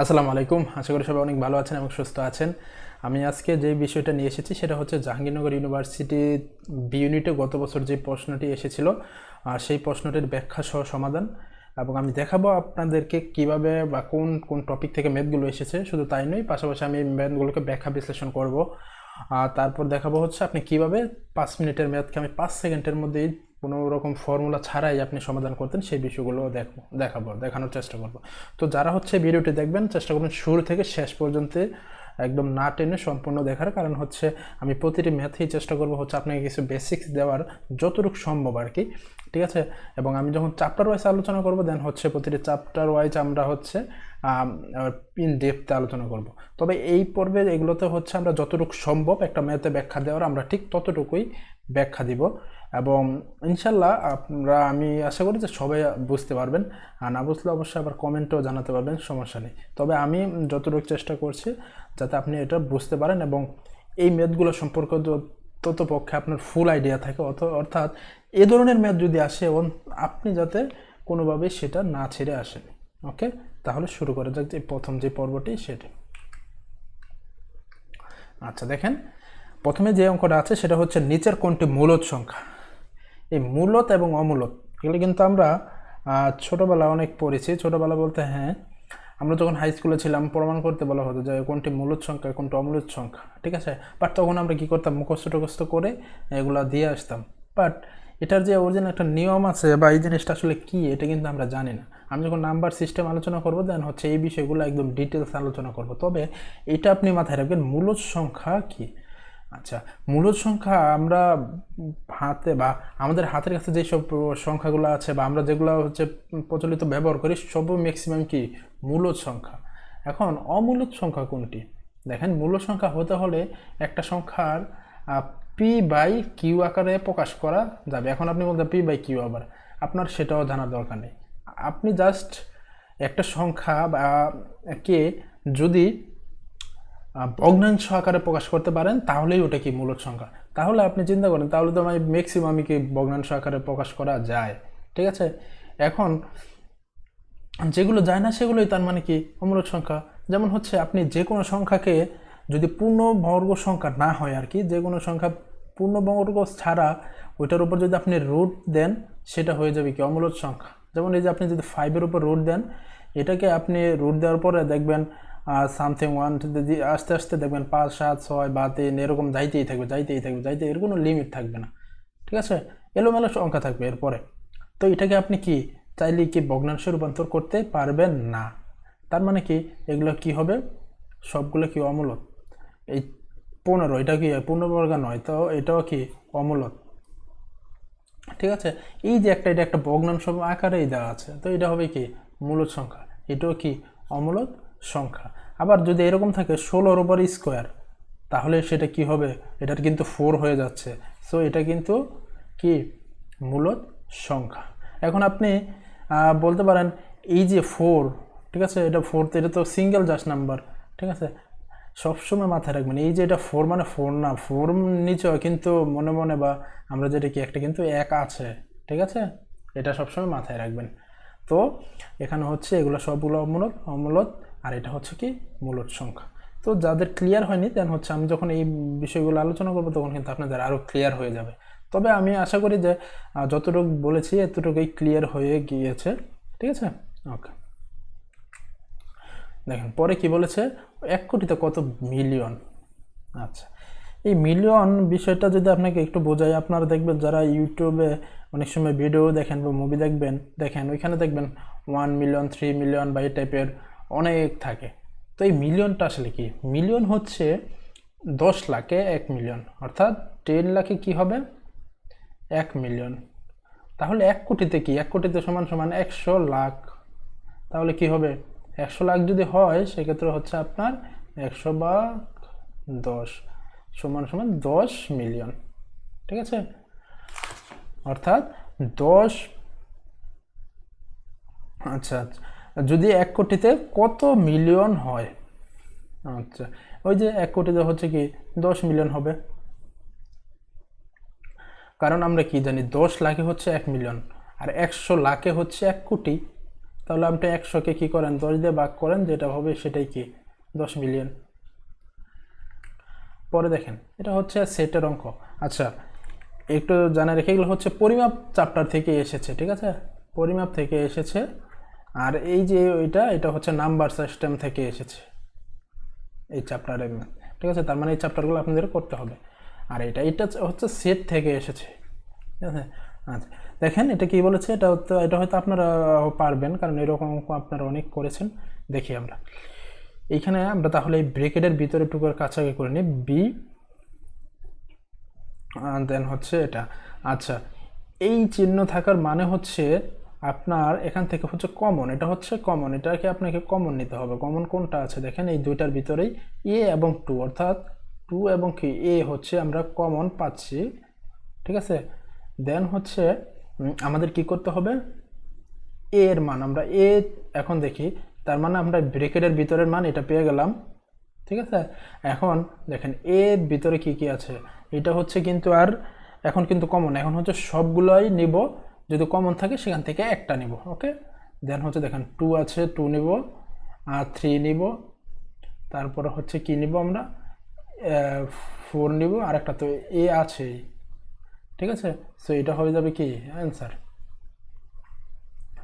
আসসালামু আলাইকুম। আশা করি সবাই অনেক ভালো আছেন এবং সুস্থ আছেন। আমি আজকে যে বিষয়টা নিয়ে এসেছি সেটা হচ্ছে জাহাঙ্গীরনগর ইউনিভার্সিটি বি ইউনিটে গত বছর যে প্রশ্নটি এসেছিল, আর সেই প্রশ্নটির ব্যাখ্যা সহ সমাধান। এবং আমি দেখাবো আপনাদেরকে কীভাবে বা কোন কোন টপিক থেকে ম্যাথগুলো এসেছে। শুধু তাই নয়, পাশাপাশি আমি ম্যাথগুলোকে ব্যাখ্যা বিশ্লেষণ করব। আর তারপর দেখাবো হচ্ছে আপনি কীভাবে পাঁচ মিনিটের ম্যাথকে আমি পাঁচ সেকেন্ডের মধ্যেই কোনো রকম ফর্মুলা ছাড়াই আপনি সমাধান করতেন, সেই বিষয়গুলো দেখব দেখাবো, দেখানোর চেষ্টা করব। তো যারা হচ্ছে ভিডিওটি দেখবেন, চেষ্টা করবেন শুরু থেকে শেষ পর্যন্ত একদম না টেনে সম্পূর্ণ দেখার, কারণ হচ্ছে আমি প্রতিটি ম্যাথেই চেষ্টা করব হচ্ছে আপনাকে কিছু বেসিক্স দেওয়ার যতটুকু সম্ভব আর কি, ঠিক আছে? এবং আমি যখন চ্যাপ্টার ওয়াইজ আলোচনা করব দেন হচ্ছে প্রতিটি চ্যাপ্টার ওয়াইজ আমরা হচ্ছে ইন ডেপথে আলোচনা করব। তবে এই পর্বে এগুলোতে হচ্ছে আমরা যতটুকু সম্ভব একটা ম্যাথে ব্যাখ্যা দেওয়ার, আমরা ঠিক ততটুকুই ব্যাখ্যা দিব। এবং ইনশাল্লাহ আপনারা, আমি আশা করি যে সবাই বুঝতে পারবেন। আর না বুঝলে অবশ্যই আবার কমেন্টেও জানাতে পারবেন, সমস্যা নেই। তবে আমি যতটুকু চেষ্টা করছি যাতে আপনি এটা বুঝতে পারেন এবং এই ম্যাথগুলো সম্পর্কে তত পক্ষে আপনার ফুল আইডিয়া থাকে। অত, অর্থাৎ এ ধরনের ম্যাথ যদি আসে, এবং আপনি যাতে কোনোভাবেই সেটা না ছেড়ে আসেন। ওকে? তাহলে শুরু করা যাক যে প্রথম যে পর্বটি সেটি। আচ্ছা দেখেন। প্রথমে যে অঙ্কটা আছে সেটা হচ্ছে নিচের কোনটি মূলত সংখ্যা? এই মূলত এবং অমূলত এগুলো কিন্তু আমরা ছোটোবেলা অনেক পড়েছি। ছোটোবেলা বলতে হ্যাঁ আমরা যখন হাই স্কুলে ছিলাম, প্রমাণ করতে বলা হতো যে কোনটি মূলত সংখ্যা কোনটি অমূলত সংখ্যা, ঠিক আছে? বাট তখন আমরা কী করতাম? মুখস্থ টুখস্থ করে এগুলো দিয়ে আসতাম। বাট এটার যে অরিজিনাল একটা নিয়ম আছে বা এই জিনিসটা আসলে কী, এটা কিন্তু আমরা জানি না। আমি যখন নাম্বার সিস্টেম আলোচনা করব দেন হচ্ছে এই বিষয়গুলো একদম ডিটেলস আলোচনা করব। তবে এটা আপনি মাথায় রাখবেন মূলত সংখ্যা কী? আচ্ছা মূলত সংখ্যা আমরা হাতে বা আমাদের হাতের কাছে যেসব সংখ্যাগুলো আছে বা আমরা যেগুলো হচ্ছে প্রচলিত ব্যবহার করি সব ম্যাক্সিমাম কি? মূলত সংখ্যা। এখন অমূলত সংখ্যা কোনটি? দেখেন, মূলত সংখ্যা হতে হলে একটা সংখ্যার পি বাই কিউ আকারে প্রকাশ করা যাবে। এখন আপনি বলতে পি বাই কিউ আবার। আপনার সেটাও জানার দরকার নেই। আপনি জাস্ট একটা সংখ্যা বা, কে যদি ভগ্নাংশ আকারে প্রকাশ করতে পারেন, তাহলেই ওটা কি মূলত সংখ্যা। তাহলে আপনি চিন্তা করেন, তাহলে তো আমি ম্যাক্সিমামই কি ভগ্নাংশ আকারে প্রকাশ করা যায়। ঠিক আছে? এখন যেগুলো যায় না, সেগুলোই তার মানে কি অমূলত সংখ্যা। যেমন হচ্ছে, আপনি যে কোনো সংখ্যাকে যদি পূর্ণ বর্গ সংখ্যা না হয় আর কি যে কোনো সংখ্যা পূর্ণ বর্গ ছাড়া ওইটার উপর যদি আপনি রুট দেন, সেটা হয়ে যাবে কি অমূলত সংখ্যা। যেমন এই যে আপনি যদি ফাইভের উপর রুট দেন, এটাকে আপনি রুট দেওয়ার পরে দেখবেন সামথিং ওয়ান আস্তে আস্তে দেখবেন পাঁচ, সাত, ছয় বা তিন এরকম যাইতেই থাকবে যাইতেই থাকবে যাইতে এর কোনো লিমিট থাকবে না। ঠিক আছে? এলোমেলো সংখ্যা থাকবে এরপরে। তো এটাকে আপনি কি চাইলে কি ভগ্নাংশে রূপান্তর করতে পারবেন? না। তার মানে কি এগুলো কি হবে? সবগুলো কি অমূলত এই পনেরো, এটা কি পূর্ণবর্গা নয়, তো এটাও কি অমূলত ঠিক আছে? এই যে একটা, এটা একটা ভগ্নাংশ আকারেই দেওয়া আছে, তো এটা হবে কি মূলত সংখ্যা? এটাও কি অমূলত সংখ্যা। আবার যদি এরকম থাকে ষোলোর ওপর স্কোয়ার তাহলে সেটা কি হবে? এটার কিন্তু ফোর হয়ে যাচ্ছে। সো এটা কিন্তু কি? মূলত সংখ্যা। এখন আপনি বলতে পারেন এই যে ফোর ঠিক আছে? এটা ফোর এটা তো সিঙ্গেল জাস্ট নাম্বার ঠিক আছে? সবসময় মাথায় রাখবেন, এই যে এটা ফোর মানে ফোর না ফোর নিচেও কিন্তু মনে মনে বা আমরা যেটা কি, একটা কিন্তু এক আছে, ঠিক আছে? এটা সবসময় মাথায় রাখবেন। তো, এখানে হচ্ছে এগুলো সবগুলো অমূলত অমূলত আর এটা হচ্ছে কি মূলত সংখ্যা। তো যাদের ক্লিয়ার হয়নি দেন হচ্ছে আমি যখন এই বিষয়গুলো আলোচনা করব, তখন কিন্তু আপনাদের আরও ক্লিয়ার হয়ে যাবে। তবে আমি আশা করি যে যতটুকু বলেছি, এতটুকুই ক্লিয়ার হয়ে গিয়েছে। ঠিক আছে? ওকে দেখেন, পরে কি বলেছে? এক কোটিতে কত মিলিয়ন আচ্ছা এই মিলিয়ন বিষয়টা যদি আপনাকে একটু বোঝাই, আপনারা দেখবেন যারা ইউটিউবে অনেক সময় ভিডিও দেখেন বা মুভি দেখবেন, দেখেন, ওইখানে দেখবেন ওয়ান মিলিয়ন থ্রি মিলিয়ন বা এই টাইপের অনেক থাকে। তো এই মিলিয়নটা আসলে কি? মিলিয়ন হচ্ছে দশ লাখে এক মিলিয়ন, অর্থাৎ টেন লাখে কি হবে? এক মিলিয়ন। তাহলে এক কোটিতে কি? এক কোটিতে সমান সমান একশো লাখ। তাহলে কি হবে? একশো লাখ যদি হয়, সেক্ষেত্রে হচ্ছে আপনার একশো বা দশ সমান সমান দশ মিলিয়ন। ঠিক আছে? অর্থাৎ দশ আচ্ছা আচ্ছা যদি এক কোটিতে কত মিলিয়ন হয়? আচ্ছা ওই যে এক কোটিতে হচ্ছে কি দশ মিলিয়ন হবে। কারণ আমরা কি জানি, দশ লাখে হচ্ছে এক মিলিয়ন, আর একশো লাখে হচ্ছে এক কোটি। তাহলে আপনি একশোকে কী করেন? দশ দিয়ে ভাগ করেন, যেটা হবে সেটাই কি? দশ মিলিয়ন। পরে দেখেন, এটা হচ্ছে সেটের অঙ্ক। আচ্ছা একটু জানা রেখে এগুলো হচ্ছে পরিমাপ চ্যাপ্টার থেকে এসেছে, ঠিক আছে? পরিমাপ থেকে এসেছে আর এই যে ওইটা, এটা হচ্ছে নাম্বার সিস্টেম থেকে এসেছে এই চ্যাপ্টারের ঠিক আছে? তার মানে এই চ্যাপ্টারগুলো আপনাদের করতে হবে। আর এটা এটা হচ্ছে সেট থেকে এসেছে, ঠিক আছে? আচ্ছা দেখেন এটা কি বলেছে? এটা এটা হয়তো আপনারা পারবেন, কারণ এরকম আপনারা অনেক করেছেন। দেখি আমরা। এইখানে আমরা তাহলে এই ব্রেকেটের ভিতরে টুকুর কাছাকাছি করে নিই। বি দেন হচ্ছে এটা। আচ্ছা এই চিহ্ন থাকার মানে হচ্ছে আপনার এখান থেকে হচ্ছে কমন এটা হচ্ছে কমন এটাকে আপনাকে কমন নিতে হবে। কমন কোনটা আছে? দেখেন, এই দুইটার ভিতরেই এ এবং টু অর্থাৎ টু এবং কি? এ হচ্ছে আমরা কমন পাচ্ছি, ঠিক আছে? দেন হচ্ছে আমাদের কি করতে হবে? এ এর মান, আমরা এ এখন দেখি, তার মানে আমরা ব্রেকেটের ভিতরের মান এটা পেয়ে গেলাম, ঠিক আছে? এখন দেখেন এ এর ভিতরে কি কি আছে? এটা হচ্ছে কিন্তু আর এখন কিন্তু কমন এখন হচ্ছে সবগুলোই নিব যদি কমন থাকে সেখান থেকে একটা নিব ওকে দেন হচ্ছে দেখেন টু আছে টু নিব, আর থ্রি নিব। তারপরে হচ্ছে কি নিব আমরা? ফোর নিব আর একটা তো এ আছেই ঠিক আছে? সো এটা হয়ে যাবে কি? অ্যান্সার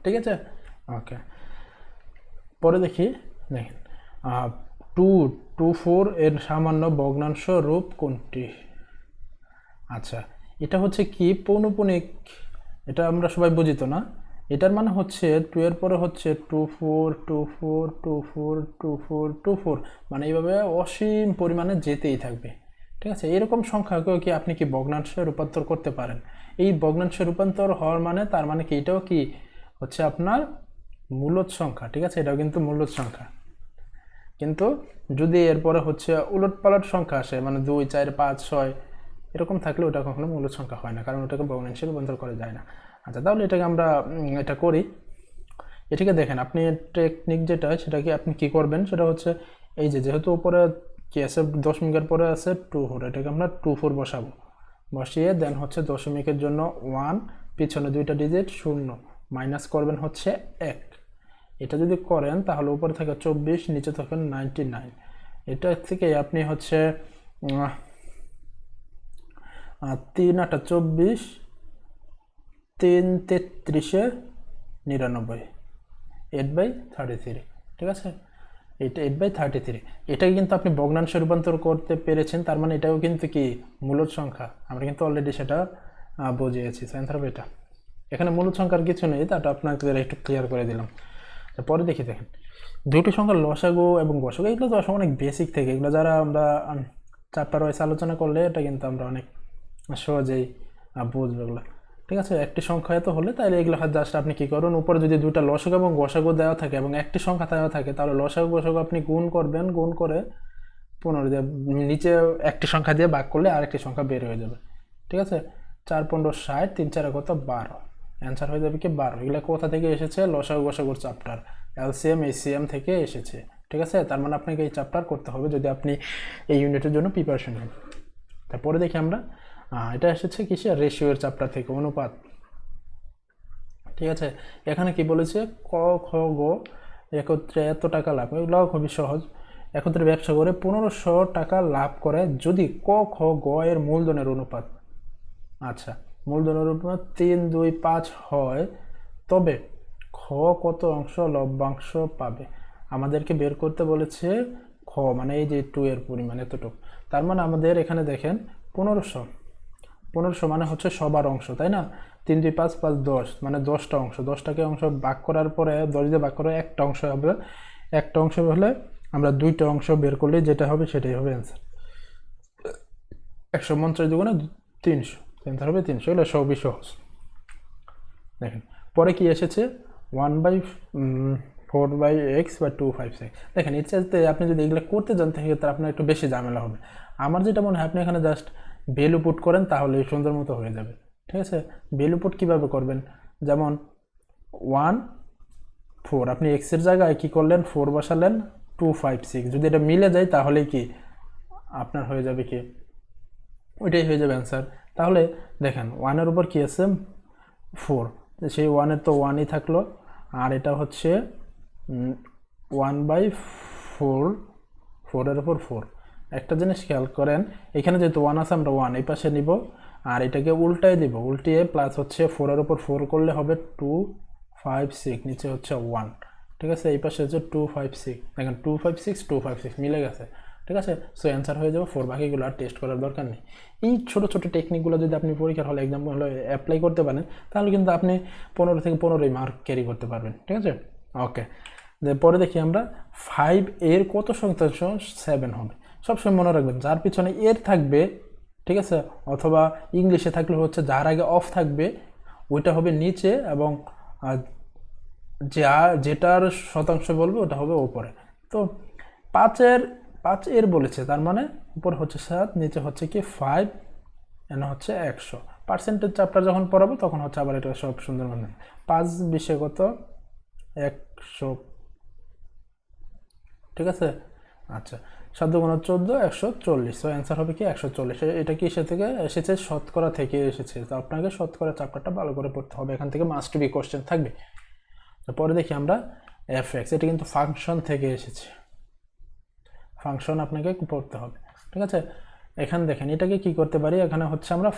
ঠিক আছে? ওকে পরে দেখি, দেখেন টু টু ফোর এর সামান্য ভগ্নাংশ রূপ কোনটি? আচ্ছা এটা হচ্ছে কি? পৌনপুনিক এটা আমরা সবাই বুঝি তো না? এটার মানে হচ্ছে টু এর পরে হচ্ছে two four two four two four two four two four মানে এইভাবে অসীম পরিমাণে যেতেই থাকবে। ঠিক আছে? এরকম সংখ্যাকেও কি আপনি কি ভগ্নাংশে রূপান্তর করতে পারেন? এই ভগ্নাংশে রূপান্তর হওয়ার মানে তার মানে কি? এটাও কি হচ্ছে আপনার মূলত সংখ্যা, ঠিক আছে? এটাও কিন্তু মূলত সংখ্যা। কিন্তু যদি এরপরে হচ্ছে উলট পালট সংখ্যা আসে মানে দুই, চার, পাঁচ, ছয় এরকম থাকলে ওটা কখনো মূলত সংখ্যা হয় না, কারণ ওটাকে ভগ্নাংশে রূপান্তর করা যায় না। আচ্ছা তাহলে এটাকে আমরা এটা করি। এটাকে দেখেন, আপনি টেকনিক যেটা, সেটাকে আপনি কি করবেন? সেটা হচ্ছে এই যে, যেহেতু উপরে কি আছে দশমিকের পরে আছে টু ফোর এটাকে আমরা টু ফোর বসাবো। বসিয়ে দেন হচ্ছে দশমিকের জন্য ওয়ান পিছনে দুইটা ডিজিট শূন্য। মাইনাস করবেন হচ্ছে এক। এটা যদি করেন, তাহলে উপরে থাকে চব্বিশ, নিচে থাকেন নাইনটি নাইন এটা থেকে আপনি হচ্ছে তিন আটা চব্বিশ, তিন তেত্রিশে নিরানব্বই এইট বাই থার্টি থ্রি ঠিক আছে? এটা এইট বাই থার্টি থ্রি এটাকে কিন্তু আপনি ভগ্নাংশে রূপান্তর করতে পেরেছেন, তার মানে এটাও কিন্তু কি মূলত সংখ্যা? আমরা কিন্তু অলরেডি সেটা বুঝিয়েছি সায়েন্স হবে এটা? এখানে মূলত সংখ্যার কিছু নেই তাটা আপনাকে একটু ক্লিয়ার করে দিলাম। পরে দেখি, দেখেন। দুটি সংখ্যা লসাগু এবং গসাগু এগুলো তো অনেক বেসিক থেকে, এগুলো যারা আমরা চ্যাপ্টার ওয়াইজ আলোচনা করলে এটা কিন্তু আমরা অনেক সহজেই বুঝব এগুলো। ঠিক আছে? একটি সংখ্যা এত হলে তাহলে এগুলো জাস্ট আপনি কী করুন, উপরে যদি দুইটা লসক এবং গসাগু দেওয়া থাকে এবং একটি সংখ্যা দেওয়া থাকে, তাহলে লসাগু, গসাগু আপনি গুণ করবেন, গুণ করে পনেরো দিয়ে, নিচে একটি সংখ্যা দিয়ে ভাগ করলে আরেকটি সংখ্যা বের হয়ে যাবে। ঠিক আছে? চার, পনেরো, ষাট, তিন, চারে কত? বারো। অ্যান্সার হয়ে যাবে কি? বারো। এগুলো কোথা থেকে এসেছে? লসাগু, গসাগুর চ্যাপ্টার এলসিএম এসিএম থেকে এসেছে। ঠিক আছে? তার মানে আপনাকে এই চ্যাপ্টার করতে হবে যদি আপনি এই ইউনিটের জন্য প্রিপারেশন নেন। তারপরে দেখি আমরা এটা এসেছে কিসে রেশিওর চ্যাপ্টার থেকে, অনুপাত। ঠিক আছে? এখানে কি বলেছে? ক, খ, গ, একত্রে এত টাকা লাভ এগুলো খুবই সহজ। একত্রে ব্যবসা করে পনেরোশো টাকা লাভ করে যদি ক, খ, গ এর মূলধনের অনুপাত। আচ্ছা মূলধনের অনুপাত তিন, দুই, পাঁচ হয়, তবে খ কত অংশ লভ্যাংশ পাবে? আমাদেরকে বের করতে বলেছে খ মানে এই যে টু এর পরিমাণ এতটুকু। তার মানে আমাদের এখানে দেখেন, পনেরোশো পনেরোশো মানে হচ্ছে সবার অংশ, তাই না? তিন, দুই, পাঁচ পাঁচ, দশ মানে দশটা অংশ। দশটাকে অংশ ভাগ করার পরে, দশ দিয়ে ভাগ করে একটা অংশ হবে। একটা অংশ হলে আমরা দুইটা অংশ বের করলে যেটা হবে সেটাই হবে অ্যান্সার একশো পঞ্চাশ দুগুণে তিনশো অ্যান্সার হবে তিনশো, এগুলো সবই সহজ। দেখেন, পরে কি এসেছে? One by four by x বা টু ফাইভ সিক্স দেখেন, এর চাইতে আপনি যদি এগুলো করতে যান সেক্ষেত্রে আপনার একটু বেশি ঝামেলা হবে। আমার যেটা মনে হয়, আপনি এখানে জাস্ট ভ্যালু পুট করেন, তাহলে সুন্দর মতো হয়ে যাবে। ঠিক আছে? ভ্যালু পুট কীভাবে করবেন? যেমন ওয়ান ফোর আপনি এক্সের জায়গায় কী করলেন? ফোর বসালেন টু ফাইভ সিক্স যদি এটা মিলে যায় তাহলেই কি? আপনার হয়ে যাবে কি? ওইটাই হয়ে যাবে অ্যান্সার তাহলে দেখেন ওয়ানের উপর কী আছে? ফোর সেই ওয়ানের তো ওয়ানই থাকল। আর এটা হচ্ছে ওয়ান বাই ফোর ফোরের উপর ফোর একটা জিনিস খেয়াল করেন, এখানে যেহেতু ওয়ান আছে, আমরা ওয়ান এই পাশে নিব, আর এটাকে উল্টায় দিব। উল্টিয়ে প্লাস হচ্ছে ফোরের উপর ফোর করলে হবে টু ফাইভ সিক্স নিচে হচ্ছে ওয়ান ঠিক আছে? এই পাশে হচ্ছে টু ফাইভ সিক্স দেখেন two five six two five six মিলে গেছে। ঠিক আছে? সো অ্যান্সার হয়ে যাবে ফোর বাকিগুলো আর টেস্ট করার দরকার নেই। এই ছোটো ছোটো টেকনিকগুলো যদি আপনি পরীক্ষার হলে এক্সাম হলে অ্যাপ্লাই করতে পারেন, তাহলে কিন্তু আপনি পনেরো থেকে পনেরোই মার্ক ক্যারি করতে পারবেন। ঠিক আছে? ওকে পরে দেখি আমরা ফাইভ এর কত শতাংশ সেভেন হবে। সবসময় মনে রাখবেন, যার পিছনে এর থাকবে, ঠিক আছে, অথবা ইংলিশে থাকলে হচ্ছে যার আগে অফ থাকবে, ওইটা হবে নিচে এবং যা যেটার শতাংশ বলবে ওটা হবে ওপরে। তো পাঁচের, পাঁচ এর বলেছে, তার মানে উপর হচ্ছে সাত, নিচে হচ্ছে কি ফাইভ এন হচ্ছে একশো। পার্সেন্টেজ চাপটা যখন পড়াবো, তখন হচ্ছে আবার এটা সব সুন্দর মানে পাঁচ বিশে কত? একশো। ঠিক আছে? আচ্ছা। সাত গুণ চোদ্দ, একশো চল্লিশ। তো অ্যান্সার হবে কি একশো চল্লিশ। এটা কি এসে থেকে এসেছে? শতকরা থেকে এসেছে। তো আপনাকে শতকরা চাপটা ভালো করে পড়তে হবে। এখান থেকে মাস্ট বি কোশ্চেন থাকবে। তো পরে দেখি আমরা এফ এক্স এটা কিন্তু ফাংশন থেকে এসেছে। ফাংশন আপনাকে পড়তে হবে। ঠিক আছে? এখানে দেখেন, এটাকে কি করতে পারি? এখানে হচ্ছে আমরা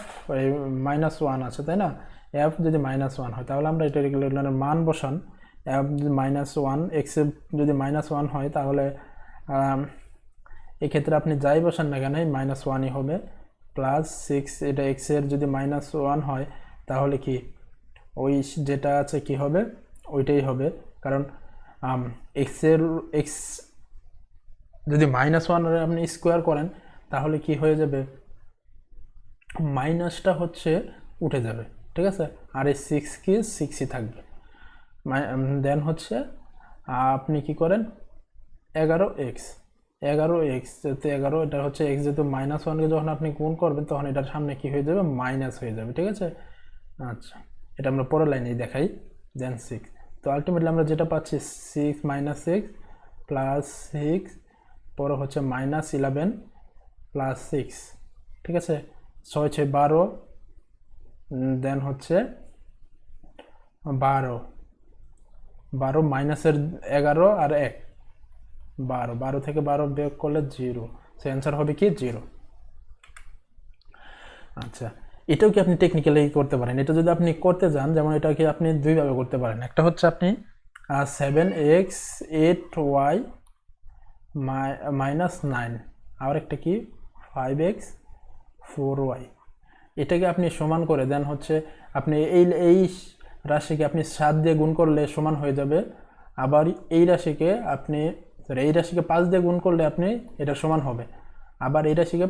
মাইনাস ওয়ান আছে, তাই না? এফ যদি মাইনাস ওয়ান হয়, তাহলে আমরা এটা রেগুলারের মান বসান। এফ যদি মাইনাস ওয়ান এক্স যদি মাইনাস ওয়ান হয়, তাহলে এক্ষেত্রে আপনি যাই বসান না কেন মাইনাস ওয়ানই হবে প্লাস সিক্স এটা এক্সের যদি মাইনাস ওয়ান হয়, তাহলে কি? ওই যেটা আছে কি হবে? ওইটাই হবে। কারণ এক্সের এক্স যদি মাইনাস ওয়ান আপনি স্কোয়ার করেন, তাহলে কি হয়ে যাবে? মাইনাসটা হচ্ছে, উঠে যাবে, ঠিক আছে? আর এই সিক্স কি? সিক্সই থাকবে। দেন হচ্ছে, আপনি কি করেন? এগারো এক্স এগারো এক্স যেহেতু এগারো, এটা হচ্ছে এক্স যেহেতু মাইনাস ওয়ানকে যখন আপনি গুণ করবেন, তখন এটার সামনে কি হয়ে যাবে? মাইনাস হয়ে যাবে, ঠিক আছে? আচ্ছা এটা আমরা পরের লাইনেই দেখাই। দেন সিক্স তো আলটিমেটলি আমরা যেটা পাচ্ছি six minus six plus six পরে হচ্ছে মাইনাস ইলেভেন প্লাস সিক্স ঠিক আছে? ছয় ছয় বারো দেন হচ্ছে বারো। বারো মাইনাসের এগারো আর এক। বারো বারো থেকে বারো বিয়োগ করলে জিরো। সে অ্যান্সার হবে কি? জিরো। আচ্ছা এটাও কি আপনি টেকনিক্যালি করতে পারেন? এটা যদি আপনি করতে যান, যেমন এটাকে আপনি দুইভাবে করতে পারেন? একটা হচ্ছে আপনি seven x eight y minus nine আর একটা কি? ফাইভ এক্স ফোর ওয়াই এটাকে আপনি সমান করে দেন হচ্ছে আপনি এই এই রাশিকে আপনি সাত দিয়ে গুণ করলে সমান হয়ে যাবে। আবার এই রাশিকে আপনি সরি এই রাশিকে পাঁচ দিয়ে গুণ করলে আপনি এটা সমান হবে। আবার এই রাশিকে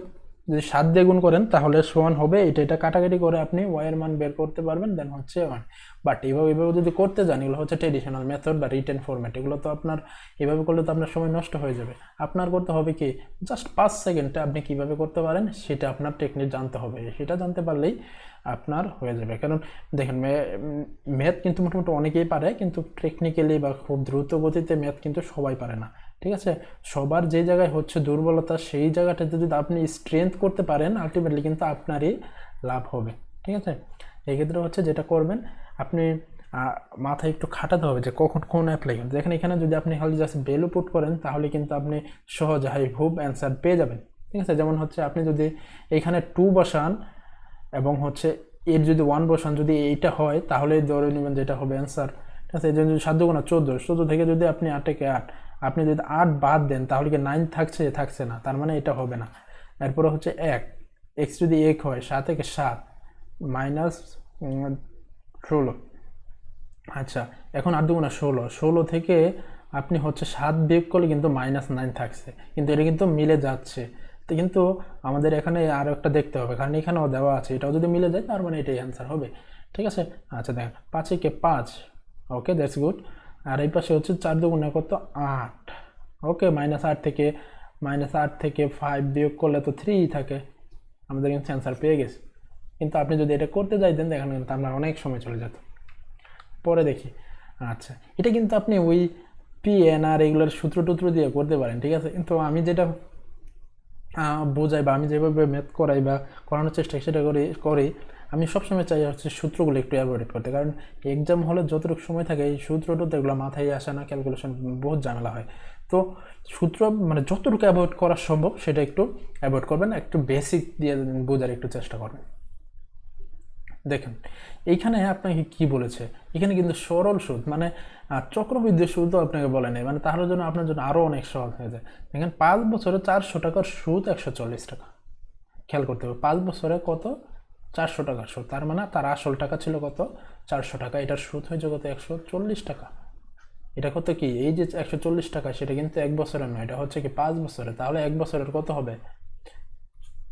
যদি সাত দিয়ে গুণ করেন, তাহলে সমান হবে। এটা এটা কাটাকাটি করে আপনি ওয়াইয়ের মান বের করতে পারবেন দেন হচ্ছে ওয়ান বাট এইভাবে এইভাবে যদি করতে যান, এগুলো হচ্ছে ট্রেডিশনাল মেথড বা রিটেন ফরম্যাট এগুলো তো আপনার, এভাবে করলে তো আপনার সময় নষ্ট হয়ে যাবে। আপনার করতে হবে কি জাস্ট পাঁচ সেকেন্ডটা আপনি কীভাবে করতে পারেন, সেটা আপনার টেকনিক জানতে হবে। সেটা জানতে পারলেই আপনার হয়ে যাবে। কারণ দেখেন ম্যাথ কিন্তু মোটামুটি অনেকেই পারে, কিন্তু টেকনিক্যালি বা খুব দ্রুত গতিতে ম্যাথ কিন্তু সবাই পারে না। ঠিক আছে? সবার যে জায়গায় হচ্ছে দুর্বলতা, সেই জায়গাটাতে যদি আপনি স্ট্রেংথ করতে পারেন আলটিমেটলি কিন্তু আপনারই লাভ হবে। ঠিক আছে? এক্ষেত্রে হচ্ছে যেটা করবেন, আপনি মাথায় একটু খাটাতে হবে যে কখন কোন অ্যাপ্লাই করবেন। দেখেন এখানে যদি আপনি খালি জাস্ট ভ্যালু পুট করেন, তাহলে কিন্তু আপনি সহজে হাই হুব অ্যান্সার পেয়ে যাবেন। ঠিক আছে? যেমন হচ্ছে আপনি যদি এখানে টু বসান এবং হচ্ছে এর যদি ওয়ান বসান, যদি এইটা হয়, তাহলে ধরে নেবেন যেটা হবে অ্যান্সার ঠিক আছে? এই জন্য সাধ্য গোনা চোদ্দ চোদ্দ থেকে যদি আপনি আটেকে আট আপনি যদি আট বাদ দেন, তাহলে কি নাইন থাকছে? থাকছে না। তার মানে এটা হবে না। এরপরে হচ্ছে এক। এক্স যদি এক হয়, সাত থেকে সাত মাইনাস ষোলো। আচ্ছা এখন আট দুগুণা ষোলো। ষোলো থেকে আপনি হচ্ছে সাত বিয়োগ করলে কিন্তু মাইনাস নাইন থাকছে। কিন্তু এটা কিন্তু মিলে যাচ্ছে। তো কিন্তু আমাদের এখানে আরও একটা দেখতে হবে। কারণ এখানেও দেওয়া আছে। এটাও যদি মিলে যায়, তার মানে এটাই অ্যান্সার হবে। ঠিক আছে? আচ্ছা দেখেন পাঁচে কে পাঁচ। ওকে দ্যাটস গুড আর এই পাশে হচ্ছে চার দুগুণে কত? আট। ওকে মাইনাস আট থেকে মাইনাস আট থেকে ফাইভ বিয়োগ করলে তো থ্রি থাকে। আমাদের কিন্তু অ্যান্সার পেয়ে গেছে। কিন্তু আপনি যদি এটা করতে যাইতেন, দেখেন কিন্তু আপনার অনেক সময় চলে যেত পরে দেখি। আচ্ছা এটা কিন্তু আপনি ওই পি এন আর এগুলোর সূত্র টুত্র দিয়ে করতে পারেন, ঠিক আছে? কিন্তু আমি যেটা বোঝাই বা আমি যেভাবে ম্যাথ করাই বা করানোর চেষ্টা সেটা করি করি আমি সবসময় চাই হচ্ছে সূত্রগুলো একটু অ্যাভয়েড করতে, কারণ এক্সাম হলে যতটুকু সময় থাকে এই সূত্রটা এগুলো মাথায় আসে না ক্যালকুলেশন বহুত ঝামেলা হয়। তো সূত্র মানে যতটুকু অ্যাভয়েড করা সম্ভব সেটা একটু অ্যাভয়েড করবেন, একটু বেসিক দিয়ে বোঝার একটু চেষ্টা করবেন। দেখেন, এইখানে আপনাকে কি বলেছে? এখানে কিন্তু সরল সুদ মানে চক্রবৃদ্ধি সুদও আপনাকে বলে নেই মানে তাহলে জন্য আপনার জন্য আরও অনেক সহজ হয়ে যায়। দেখেন, পাঁচ বছরে চারশো টাকার সুদ একশো চল্লিশ টাকা। খেয়াল করতে হবে, পাঁচ বছরে কত? চারশো টাকার সুদ। তার মানে তার আসল টাকা ছিল কত? চারশো টাকা। এটার সুদ হয়েছে কত একশো চল্লিশ টাকা। এটা কত কি? এই যে একশো চল্লিশ টাকা, সেটা কিন্তু এক বছরের নয়, এটা হচ্ছে কি পাঁচ বছরে তাহলে এক বছরের কত হবে?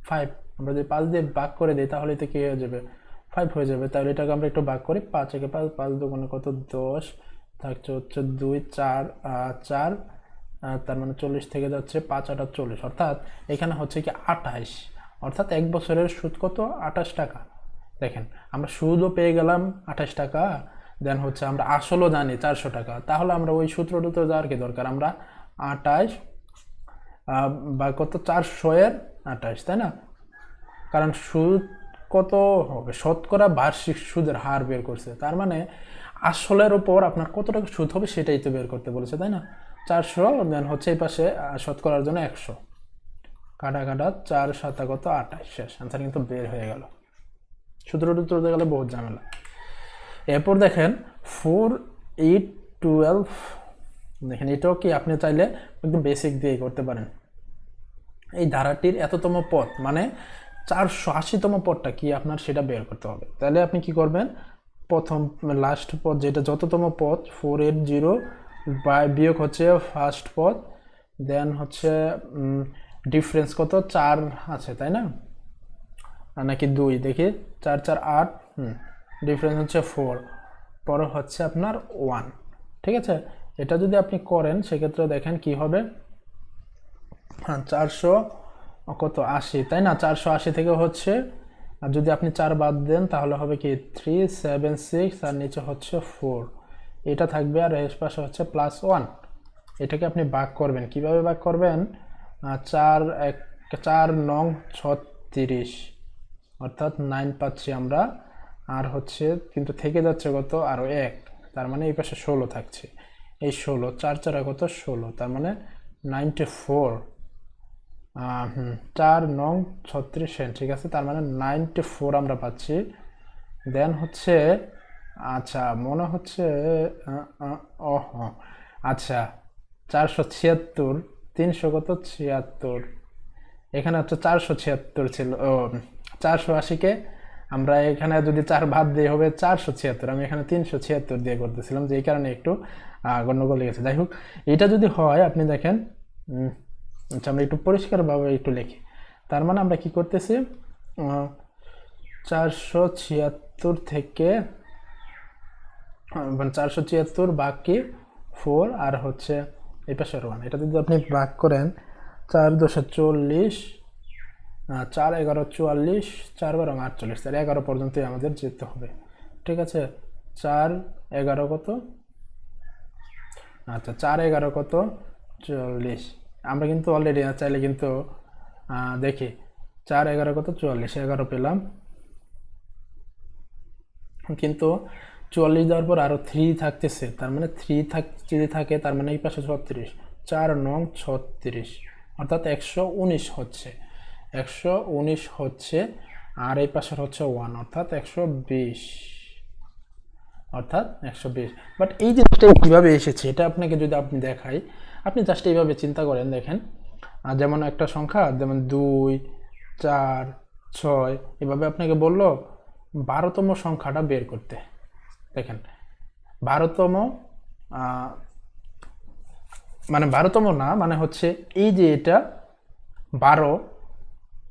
ফাইভ আমরা যদি পাঁচ দিয়ে ভাগ করে দিই, তাহলে তো কি হয়ে যাবে? ফাইভ হয়ে যাবে। তাহলে এটাকে আমরা একটু ভাগ করি, পাঁচ একে পাঁচ পাঁচ দোকানে কত? দশ। থাকছে হচ্ছে দুই, চার চার। তার মানে চল্লিশ থেকে যাচ্ছে পাঁচ আটা চল্লিশ। অর্থাৎ এখানে হচ্ছে কি আঠাইশ। অর্থাৎ এক বছরের সুদ কত? আঠাশ টাকা। দেখেন, আমরা সুদও পেয়ে গেলাম আঠাশ টাকা দেন হচ্ছে আমরা আসলও জানি চারশো টাকা। তাহলে আমরা ওই সূত্রটা তো যাওয়ার কি দরকার? আমরা আঠাশ বা কত? চারশো এর আঠাইশ তাই না? কারণ সুদ কত হবে? শতকরা বার্ষিক সুদের হার বের করছে। তার মানে আসলের ওপর আপনার কত টাকা সুদ হবে সেটাই তো বের করতে বলেছে, তাই না? চারশো দেন হচ্ছে এই পাশে শতকরার জন্য একশো। কাটা কাটা চার সাতা কত আঠাশ। শেষ। আনসার কিন্তু বের হয়ে গেল। সূত্রটা তুলতে গেলে বহুত ঝামেলা। এরপর দেখেন ফোর এইট টুয়েলভ দেখেন এটাও কি আপনি চাইলে একদম বেসিক দিয়ে করতে পারেন। এই ধারাটির এততম পথ মানে চারশো আশিতম পথটা কি আপনার সেটা বের করতে হবে। তাহলে আপনি কি করবেন? প্রথম লাস্ট পথ যেটা যততম পথ ফোর এইট জিরো বাই বিয়োগ হচ্ছে ফার্স্ট পথ দেন হচ্ছে ডিফারেন্স কত? চার আছে, তাই না? নাকি দুই? দেখি, চার চার, আট, হুম ডিফারেন্স হচ্ছে ফোর পরে হচ্ছে আপনার ওয়ান ঠিক আছে? এটা যদি আপনি করেন, সেক্ষেত্রে দেখেন কি হবে? হ্যাঁ চারশো কত? আশি, তাই না? চারশো আশি থেকে হচ্ছে, আর যদি আপনি চার বাদ দেন, তাহলে হবে কি? থ্রি সেভেন সিক্স আর নিচে হচ্ছে ফোর এটা থাকবে, আর এর পাশে হচ্ছে প্লাস ওয়ান এটাকে আপনি ভাগ করবেন। কীভাবে ভাগ করবেন? চার এক, চার নং ছত্রিশ। অর্থাৎ নাইন পাচ্ছি আমরা। আর হচ্ছে কিন্তু থেকে যাচ্ছে কত? আরও এক। তার মানে এই পাশে ষোলো থাকছে। এই ষোলো, চার চারা কত? ষোলো। তার মানে নাইনটি ফোর হুম, চার নং ছত্রিশ সেন্ট ঠিক আছে? তার মানে নাইনটি ফোর আমরা পাচ্ছি। দেন হচ্ছে আচ্ছা মনে হচ্ছে ও আচ্ছা চারশো ছিয়াত্তর তিনশো কত? ছিয়াত্তর। এখানে হচ্ছে চারশো ছিয়াত্তর ছিল, ও, চারশো আশিকে আমরা এখানে যদি চার ভাত দিয়ে হবে চারশো ছিয়াত্তর। আমি এখানে তিনশো ছিয়াত্তর দিয়ে করতেছিলাম যে এই কারণে একটু গণ্ডগোল লেগেছে। যাই হোক, এটা যদি হয়, আপনি দেখেন আচ্ছা আমরা একটু পরিষ্কারভাবে একটু লিখি। তার মানে আমরা কি করতেছি? চারশো ছিয়াত্তর থেকে মানে চারশো ছিয়াত্তর বাকি ফোর আর হচ্ছে এই পাশের ওয়ান এটা যদি আপনি ভাগ করেন, চার দশে চল্লিশ চার এগারো চুয়াল্লিশ, চার বারো আটচল্লিশ, তাহলে এগারো পর্যন্তই আমাদের যেতে হবে। ঠিক আছে? চার এগারো কত? আচ্ছা চার এগারো কত? চল্লিশ। আমরা কিন্তু অলরেডি চাইলে কিন্তু দেখি। চার এগারো কত? চুয়াল্লিশ। এগারো পেলাম। কিন্তু চুয়াল্লিশ দেওয়ার পর আরও থ্রি থাকতেছে। তার মানে থ্রি থাক, যদি থাকে, তার মানে এই পাশে ছত্রিশ। চার নং ছত্রিশ। অর্থাৎ একশো উনিশ হচ্ছে। একশো উনিশ হচ্ছে, আর এই পাশের হচ্ছে ওয়ান অর্থাৎ একশো বিশ। অর্থাৎ একশো বিশ। বাট এই জিনিসটা কীভাবে এসেছে, এটা আপনাকে যদি আপনি দেখাই, আপনি জাস্ট এইভাবে চিন্তা করেন, দেখেন। যেমন একটা সংখ্যা, যেমন দুই, চার, ছয়, এভাবে আপনাকে বলল, বারোতম সংখ্যাটা বের করতে। দেখেন, বারোতম মানে বারোতম না মানে হচ্ছে এই যে এটা, বারো,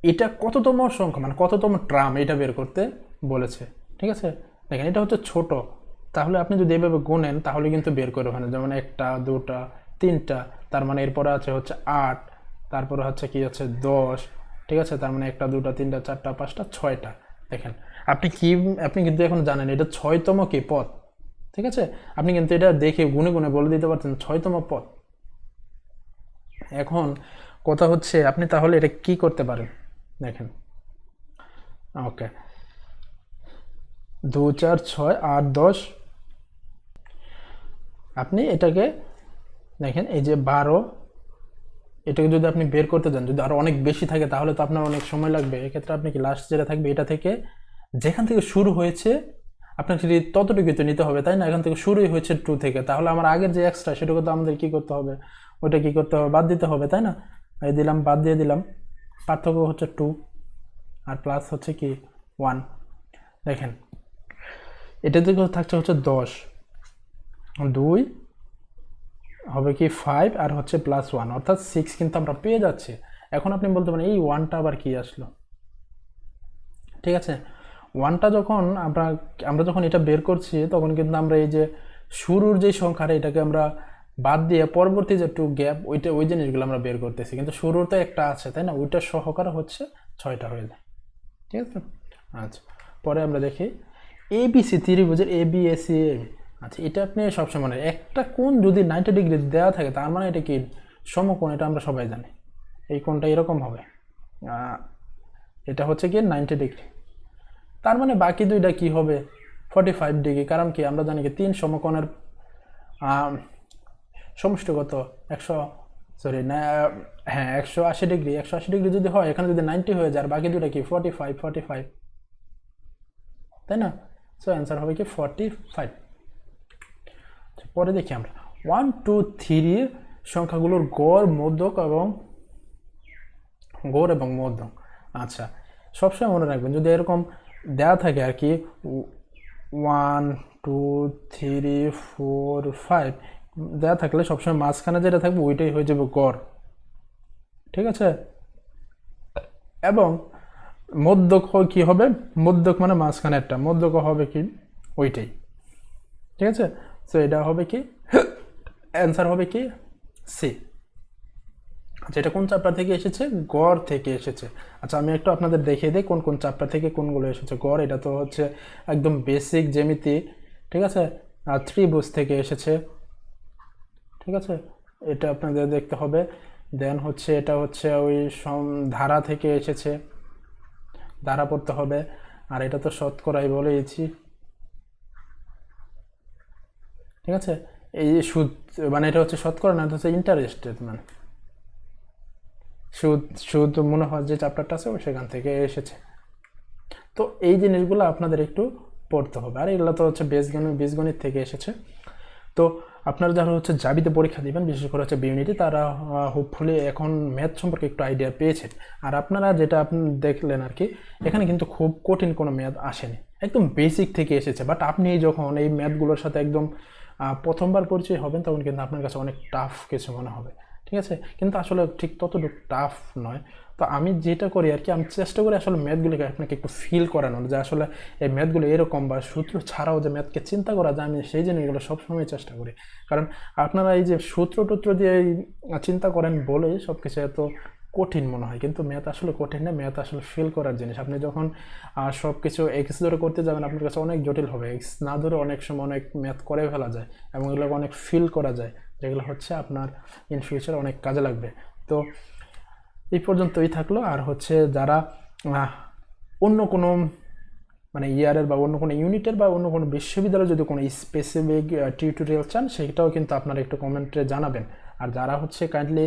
এটা কততম সংখ্যা মানে কততম ট্রাম এটা বের করতে বলেছে, ঠিক আছে? দেখেন, এটা হচ্ছে ছোট, তাহলে আপনি যদি এভাবে গুনেন, তাহলে কিন্তু বের করে ওখানে যেমন একটা, দুটা, তিনটা, তার মানে এরপরে আছে হচ্ছে আট, তারপরে হচ্ছে কি হচ্ছে দশ, ঠিক আছে? তার মানে একটা, দুটা, তিনটা, চারটা, পাঁচটা, ছয়টা, দেখেন। আপনি কি, আপনি কিন্তু এখন জানেন, এটা ছয়তম কি পথ? ঠিক আছে? আপনি কিন্তু এটা দেখে গুনে গুনে বলে দিতে পারতেন ছয়তম পথ। এখন কথা হচ্ছে, আপনি তাহলে এটা কি করতে পারেন? দেখেন। ওকে। দু, চার, ছয়, আট, দশ। আপনি এটাকে, দেখেন, এই যে বারো, এটাকে যদি আপনি বের করতে যান যদি আরও অনেক বেশি থাকে, তাহলে তো আপনার অনেক সময় লাগবে। এক্ষেত্রে আপনি কি লাস্ট যেটা থাকবে, এটা থেকে যেখান থেকে শুরু হয়েছে আপনাকে যদি ততটুকু তো নিতে হবে, তাই না? এখান থেকে শুরুই হয়েছে টু থেকে। তাহলে আমার আগের যে এক্সট্রা সেটাকে তো আমাদের কী করতে হবে? ওইটা কী করতে হবে? বাদ দিতে হবে, তাই না? এই দিলাম, বাদ দিয়ে দিলাম। পার্থক্য হচ্ছে টু আর প্লাস হচ্ছে কি? ওয়ান দেখেন, এটা থেকে থাকছে হচ্ছে দশ। দুই হবে কি ফাইভ আর হচ্ছে প্লাস ওয়ান অর্থাৎ সিক্স কিন্তু আমরা পেয়ে যাচ্ছি। এখন আপনি বলতে পারেন, এই ওয়ানটা আবার কি আসলো? ঠিক আছে? ওয়ানটা যখন আমরা আমরা যখন এটা বের করছি, তখন কিন্তু আমরা এই যে শুরুর যে সংখ্যাটা, এটাকে আমরা বাদ দিয়ে পরবর্তী যে টু গ্যাপ ওইটা, ওই জিনিসগুলো আমরা বের করতেছি। কিন্তু শুরুর তো একটা আছে, তাই না? ওইটা সহকারে হচ্ছে ছয়টা হয়ে যায়। ঠিক আছে? আচ্ছা পরে আমরা দেখি। এ বি সি ত্রিভুজের এ বি এস সি আচ্ছা এটা আপনি সবসময় মনে একটা কোণ যদি নাইনটি ডিগ্রি দেওয়া থাকে, তার মানে এটা কি সমকোণ? এটা আমরা সবাই জানি। এই কোণটা এরকম হবে। এটা হচ্ছে কি নাইনটি ডিগ্রি তার মানে বাকি দুইটা কি হবে? Forty five degree. কারণ কি? আমরা জানি কি তিন সমকোণের আহ, সমষ্টি কত একশো সরি না হ্যাঁ একশো আশি ডিগ্রি। একশো আশি ডিগ্রি যদি হয় এখানে যদি নাইনটি হয়ে যায় বাকি দুটা কি? ফর্টি ফাইভ ফর্টি ফাইভ তাই না? সো অ্যান্সার হবে কি ফর্টি ফাইভ পরে দেখি আমরা। ওয়ান টু থ্রি সংখ্যাগুলোর গড় মধ্যক এবং গড় এবং মধ্যক আচ্ছা সবসময় মনে রাখবেন যদি এরকম দেওয়া থাকে আর কি one two three four five দেওয়া থাকলে সবসময় মাঝখানে যেটা থাকবে ওইটাই হয়ে যাবে গড়, ঠিক আছে? এবং মধ্যক কি হবে? মধ্যক মানে মাঝখানে একটা, মধ্যক হবে কি? ওইটাই, ঠিক আছে? তো এটা হবে কি? অ্যান্সার হবে কি? সি আচ্ছা এটা কোন চ্যাপ্টার থেকে এসেছে? গড় থেকে এসেছে। আচ্ছা আমি একটু আপনাদের দেখিয়ে দিই কোন কোন চ্যাপ্টার থেকে কোনগুলো এসেছে। গড়, এটা তো হচ্ছে একদম বেসিক জ্যামিতি, ঠিক আছে? আর ত্রিভুজ থেকে এসেছে, ঠিক আছে? এটা আপনাদের দেখতে হবে। দেন হচ্ছে, এটা হচ্ছে ওই সম- ধারা থেকে এসেছে। ধারা পড়তে হবে। আর এটা তো শতকরাই বলেছি ঠিক আছে? এই সুদ মানে এটা হচ্ছে শতকরা না, এটা হচ্ছে ইন্টারেস্টেড মানে সুদ সুদ মনে হয় যে চ্যাপ্টারটা আছে সেখান থেকে এসেছে। তো এই জিনিসগুলো আপনাদের একটু পড়তে হবে। আর এগুলো তো হচ্ছে বীজগণিত বীজগণিত থেকে এসেছে। তো আপনারা যারা হচ্ছে জাবিতে পরীক্ষা দিবেন, বিশেষ করে হচ্ছে বিউনিটি তারা হোপফুলি এখন ম্যাথ সম্পর্কে একটু আইডিয়া পেয়েছেন। আর আপনারা যেটা আপনি দেখলেন আর কি, এখানে কিন্তু খুব কঠিন কোনো ম্যাথ আসেনি। একদম বেসিক থেকে এসেছে। বাট আপনি যখন এই ম্যাথগুলোর সাথে একদম প্রথমবার পরিচয় হবেন, তখন কিন্তু আপনার কাছে অনেক টাফ কিছু মনে হবে। ঠিক আছে? কিন্তু আসলে ঠিক ততটুকু টাফ নয়। তো আমি যেটা করি আর কি, আমি চেষ্টা করি আসলে ম্যাথগুলিকে আপনাকে একটু ফিল করানোর, যে আসলে এই ম্যাথগুলো এরকম বা সূত্র ছাড়াও যে ম্যাথকে চিন্তা করা যায়, আমি সেই জিনিসগুলো সবসময় চেষ্টা করি। কারণ আপনারা এই যে সূত্র টুত্র দিয়ে চিন্তা করেন বলেই সব কিছু এত কঠিন মনে হয়। কিন্তু ম্যাথ আসলে কঠিন না, ম্যাথ আসলে ফিল করার জিনিস। আপনি যখন সব কিছু এক্স ধরে করতে যাবেন, আপনার কাছে অনেক জটিল হবে। এক্স না ধরে অনেক সময় অনেক ম্যাথ করে ফেলা যায় এবং এগুলোকে অনেক ফিল করা যায়। যেগুলো হচ্ছে আপনার ইন ফিউচার অনেক কাজে লাগবে। তো এই পর্যন্তই থাকল। আর হচ্ছে যারা অন্য কোনো মানে ইয়ারের বা অন্য কোনো ইউনিটের বা অন্য কোনো বিশ্ববিদ্যালয়ে যদি কোনো স্পেসিফিক টিউটোরিয়াল চান, সেটাও কিন্তু আপনারা একটু কমেন্টে জানাবেন। আর যারা হচ্ছে কাইন্ডলি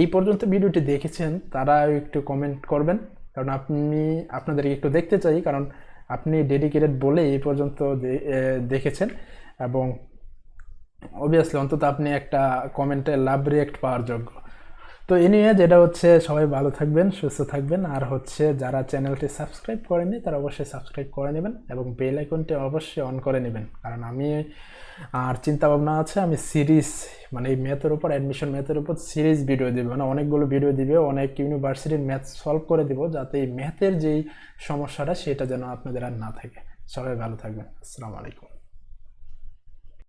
এই পর্যন্ত ভিডিওটি দেখেছেন তারা একটু কমেন্ট করবেন। কারণ আপনি, আপনাদেরকে একটু দেখতে চাই, কারণ আপনি ডেডিকেটেড বলে এই পর্যন্ত দেখেছেন। এবং অবভিয়াসলি অন্তত আপনি একটা কমেন্টে লাভ রিয়েক্ট পাওয়ার যোগ্য। তো এ নিয়ে যেটা হচ্ছে, সবাই ভালো থাকবেন, সুস্থ থাকবেন। আর হচ্ছে, যারা চ্যানেলটি সাবস্ক্রাইব করেনি তারা অবশ্যই সাবস্ক্রাইব করে নেবেন এবং বেল আইকনটি অবশ্যই অন করে নেবেন। কারণ আমি আর চিন্তা ভাবনা আছে, আমি সিরিজ মানে এই ম্যাথের উপর অ্যাডমিশন ম্যাথের উপর সিরিজ ভিডিও দেবে। মানে অনেকগুলো ভিডিও দিবে, অনেক ইউনিভার্সিটির ম্যাথ সলভ করে দিব, যাতে এই ম্যাথের যেই সমস্যাটা, সেটা যেন আপনাদের আর না থাকে। সবাই ভালো থাকবেন। আসসালামু আলাইকুম।